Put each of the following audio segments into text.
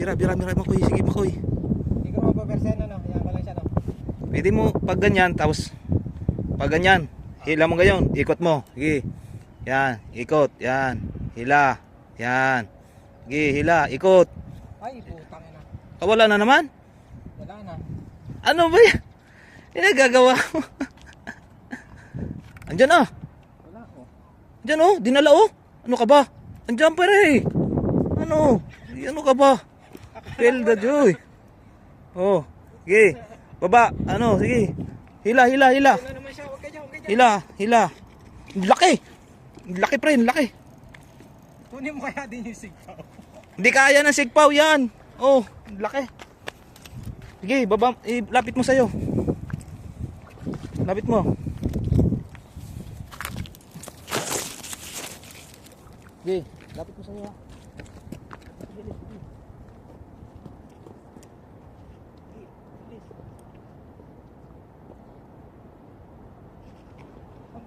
Bira, bira, bira, makoy. Sige, makoy. Hindi ko mapapersen ano. Yan ko lang siya no. Pwede mo pag ganyan, tapos pag ganyan, hila mo ngayon, ikot mo. Sige. Yan, ikot, yan. Hila. Yan. Sige, hila, ikot. Ay, putang ina. Kawala na naman. Wala na. Ano ba yan? Yan ang gagawa mo. Andyan ah. Wala oh. Andyan oh, dinala oh. Ano ka ba? Andyan pa rin. Ano? Ano ka ba? Feel the joy. Oh, sige. Baba, ano, sige. Hila, hila, hila. Hila, hila. Laki. Laki pre, laki. Kunin mo kaya din yung sigpaw. Hindi kaya ng sigpaw yan. Oh, laki. Sige, baba, eh, lapit mo sa'yo. Lapit mo. Sige, lapit mo sa'yo bilis. Sige,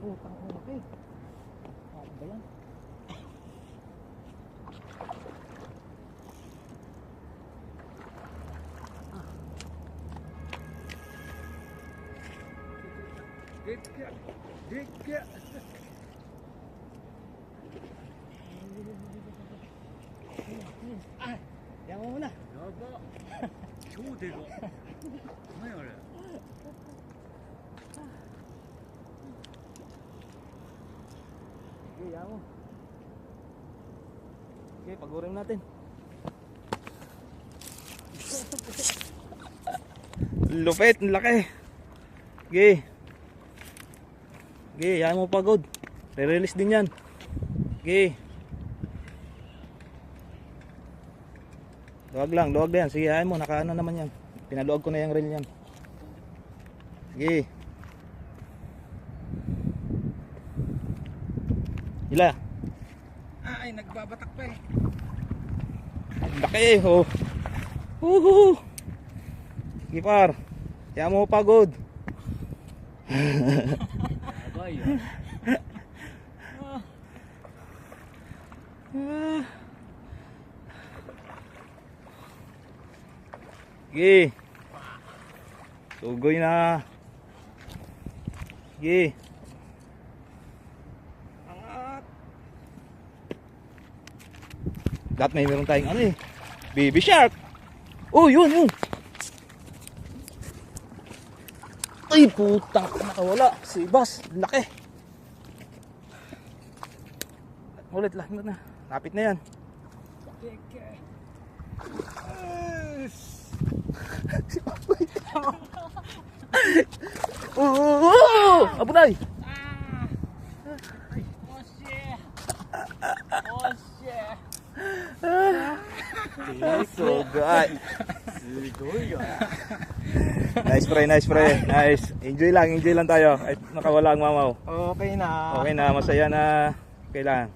Oo, oh, ang laki. Ano ba yan? Dikka! Dikka! あ、やばもな。やば。超でか。何あれ。Mo. Sige, pagurin natin. Lupit, laki. Sige. Sige, yan mo pagod. Re-release din yan. Sige. Luwag lang, luwag din. Sige, ayaw mo, nakaano naman yan. Pinaluwag ko na yung reel yan. Sige. Ila. Ay, nagbabatak pa eh. Laki eh, oh. Woohoo! Gipar, kaya mo pagod. Abay, Sige. Tugoy na. Sige. Dapat may meron tayong ano eh. Baby shark. Oh, yun, yun. Ay, puta. Nakawala. Si Bas. Laki. Ulit lang na. Lapit na yan. Keke. Oh, oh, oh! Abunay! So good. すごいよ Nice pre, nice pre. Nice. Enjoy lang, enjoy lang tayo. Ay, nakawala ang mamaw. Okay na. Okay na, masaya na. Okay lang.